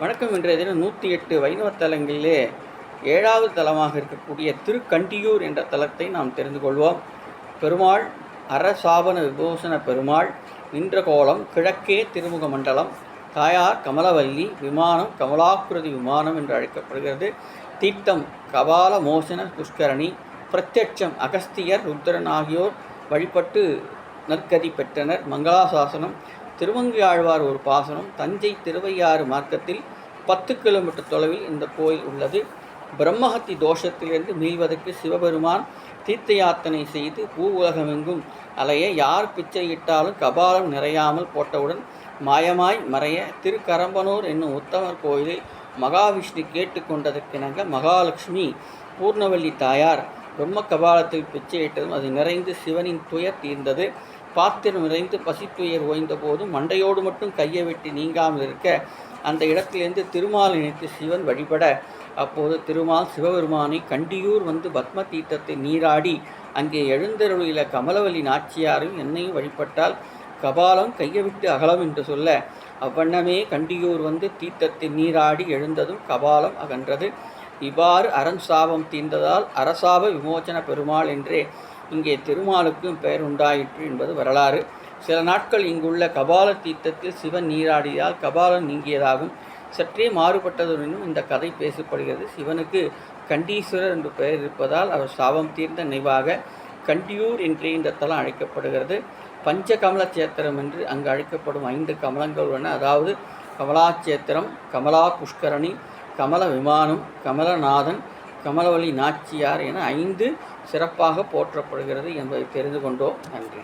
வணக்கம். இன்றைய தினம் நூற்றி எட்டு வைணவ தலங்களிலே ஏழாவது தலமாக இருக்கக்கூடிய திருக்கண்டியூர் என்ற தலத்தை நாம் தெரிந்து கொள்வோம். பெருமாள் அரசாபன விபூஷண பெருமாள் நின்ற கோலம் கிழக்கே திருமுக மண்டலம் தாயார் கமலவல்லி விமானம் கமலாக்கிருதி விமானம் என்று அழைக்கப்படுகிறது. தீர்த்தம் கபால மோசன புஷ்கரணி பிரத்யட்சம் அகஸ்தியர் ருத்ரன் ஆகியோர் வழிபட்டு நற்கதி பெற்றனர். மங்களாசாசனம் திருமங்கை ஆழ்வார் ஒரு பாசனம் தஞ்சை திருவையாறு மார்க்கத்தில் பத்து கிலோமீட்டர் தொலைவில் இந்த கோயில் உள்ளது. பிரம்மஹத்தி தோஷத்திலிருந்து மீள்வதற்கு சிவபெருமான் தீர்த்த யாத்தனை செய்து பூ உலகமெங்கும் அலைய யார் பிச்சையிட்டாலும் கபாலம் நிறையாமல் போட்டவுடன் மாயமாய் மறைய திருக்கரம்பனூர் என்னும் உத்தமர் கோயிலில் மகாவிஷ்ணு கேட்டுக்கொண்டதற்கிணங்க மகாலட்சுமி பூர்ணவல்லி தாயார் பிரம்ம கபாலத்தில் பிச்சையிட்டதும் அது நிறைந்து சிவனின் துயர் தீர்ந்தது. பாத்திரம் நிறைந்து பசித்துயர் ஓய்ந்த போது மண்டையோடு மட்டும் கையை வெட்டி நீங்காமல் இருக்க அந்த இடத்திலிருந்து திருமால் இணைத்து சிவன் வழிபட. அப்போது திருமால் சிவபெருமானை கண்டியூர் வந்து பத்ம தீர்த்தத்தை நீராடி அங்கே எழுந்தருளில கமலவல்லி நாச்சியாரும் என்னையும் வழிபட்டால் கபாலம் கையை விட்டு அகலம் என்று சொல்ல. அவ்வண்ணமே கண்டியூர் வந்து தீர்த்தத்தை நீராடி எழுந்ததும் கபாலம் அகன்றது. இவ்வாறு அரண் சாபம் தீர்ந்ததால் அரசாப விமோச்சன பெருமாள் என்றே இங்கே திருமாலுக்கும் பெயர் உண்டாயிற்று என்பது வரலாறு. சில நாட்கள் இங்குள்ள கபால தீர்த்தத்தில் சிவன் நீராடியால் கபாலம் நீங்கியதாகும். சற்றே மாறுபட்டதுடனும் இந்த கதை பேசப்படுகிறது. சிவனுக்கு கண்டீஸ்வரர் என்று பெயர் இருப்பதால் அவர் சாபம் தீர்ந்த நினைவாக கண்டியூர் என்றே இந்த தலம் அழைக்கப்படுகிறது. பஞ்ச கமலச்சேத்திரம் என்று அங்கு அழைக்கப்படும் ஐந்து கமலங்கள் உள்ளன. அதாவது கமலாச்சேத்திரம் கமலா புஷ்கரணி கமல விமானம் கமலநாதன் கமலவழி நாச்சியார் என ஐந்து சிறப்பாக போற்றப்படுகிறது என்பதை தெரிந்து கொண்டோம். நன்றி.